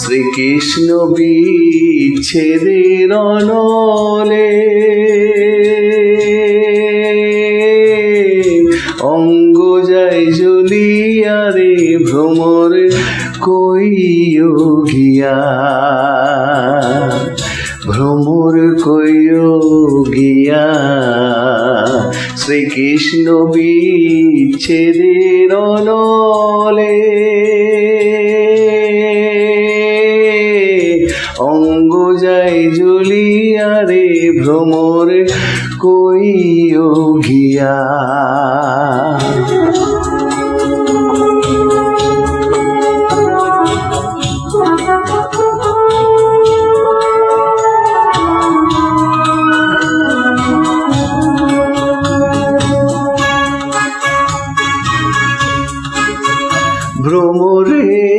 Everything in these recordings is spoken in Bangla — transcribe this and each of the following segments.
শ্রীকৃষ্ণ বিচ্ছেদের অনলে অঙ্গ যায় জ্বলিয়া রে ভ্রমর কইও গিয়া। ভ্রমর কইও গিয়া। শ্রীকৃষ্ণ বিচ্ছেদের অনলে ভ্রমরে।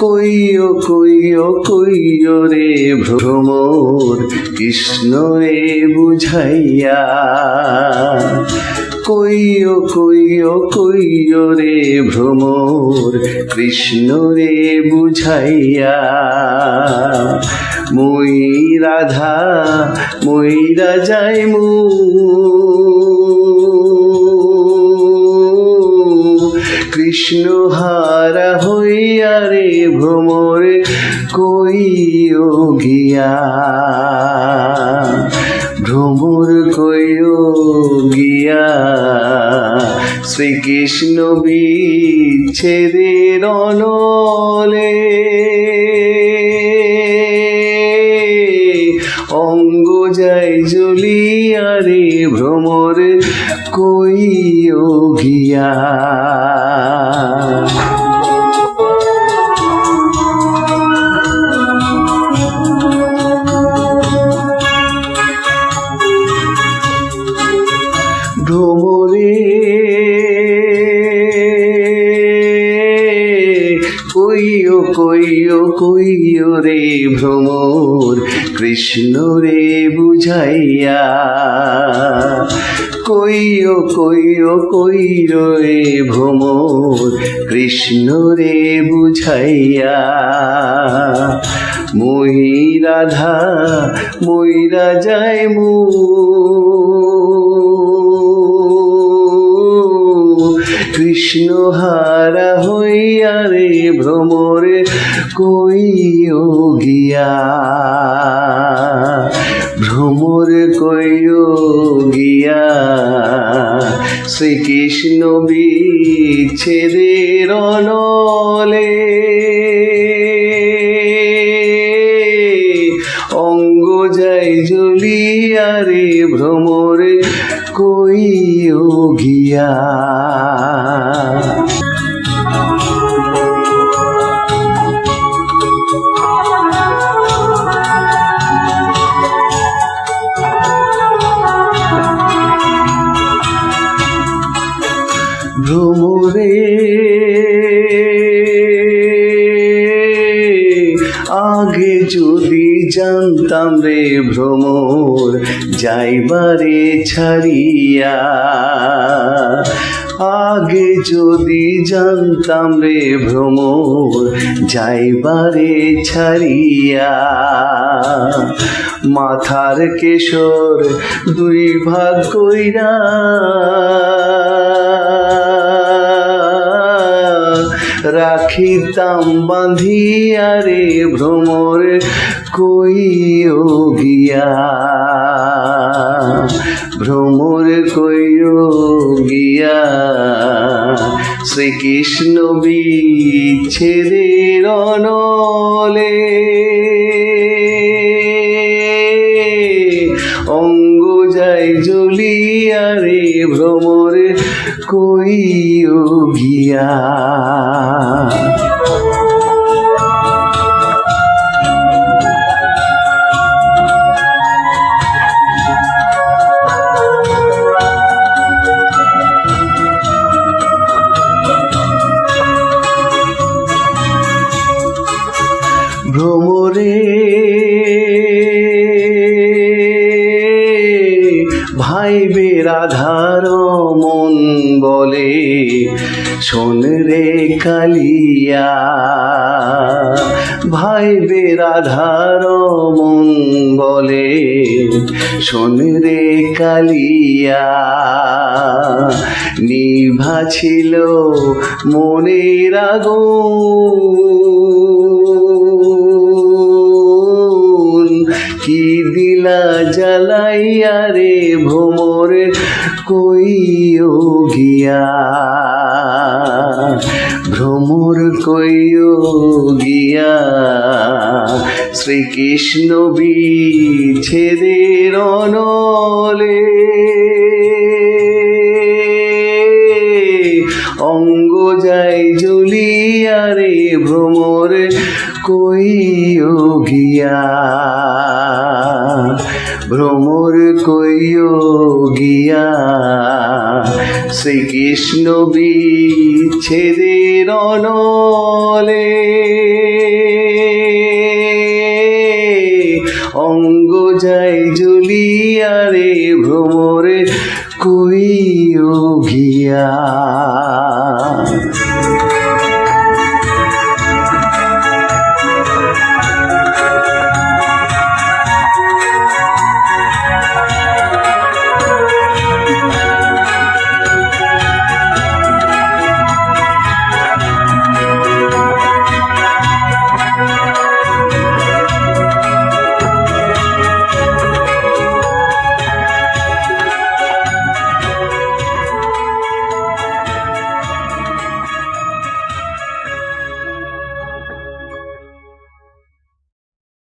কইও কইও কইও রে ভ্রমর, কৃষ্ণ এ বুঝাইয়া। কইও কইও কইও রে ভ্রমর, কৃষ্ণ রে বুঝাইয়া। মই রাধা মইরা যাই মু কৃষ্ণ হারা হইয়া রে ভ্রমর কইও গিয়া। ভ্রমর কইও গিয়া। শ্রীকৃষ্ণ বিচ্ছেদের অনলে কইও কইও কইও রে ভ্রমর, কৃষ্ণ রে বুঝাইয়া। কইও কইও কইও রে ভ্রমর, কৃষ্ণ রে বুঝাইয়া। মই রাধা মইরা যায় মু কৃষ্ণ হারা হইয়া রে ভ্রমর কইও গিয়া। ভ্রমর কইও গিয়া। শ্রীকৃষ্ণ বিচ্ছেদের অনলে কইও গিয়া ভ্রমরে আগে যদি জানতাম রে ভ্রমর যাইবারে ছাড়িয়া, আগে যদি জানতাম রে ভ্রমর যাইবারে ছাড়িয়া। মাথার কেশর দুই ভাগ কইরা, রাখিতাম বাঁধিয়া রে ভ্রমর, কইও গিয়া। ভ্রমর কইও গিয়া শ্রীকৃষ্ণ বিচ্ছেদের অনলে। অঙ্গ যাই জ্বলিয়া রে ভ্রমর কইও গিয়া। ভ্রমরে। ভাইবে রাধার মন বলে, শোন রে কালিয়া। ভাই বেরাধার বলে, শোন রে কালিয়া। নিভা ছিল মনের আগুন। দিলা জ্বালাইয়া রে ভোমর কইও গিয়া। ভ্রমর কইও গিয়া। শ্রীকৃষ্ণ বিচ্ছেদের অনলে অঙ্গ যাই জ্বলিয়া রে ভ্রমর কইও গিয়া। ভ্রমর কইও গিয়া শ্রীকৃষ্ণ বিচ্ছেদের অনলে অঙ্গ যায় জুলিয়া রে ভ্রমর কইও গিয়া।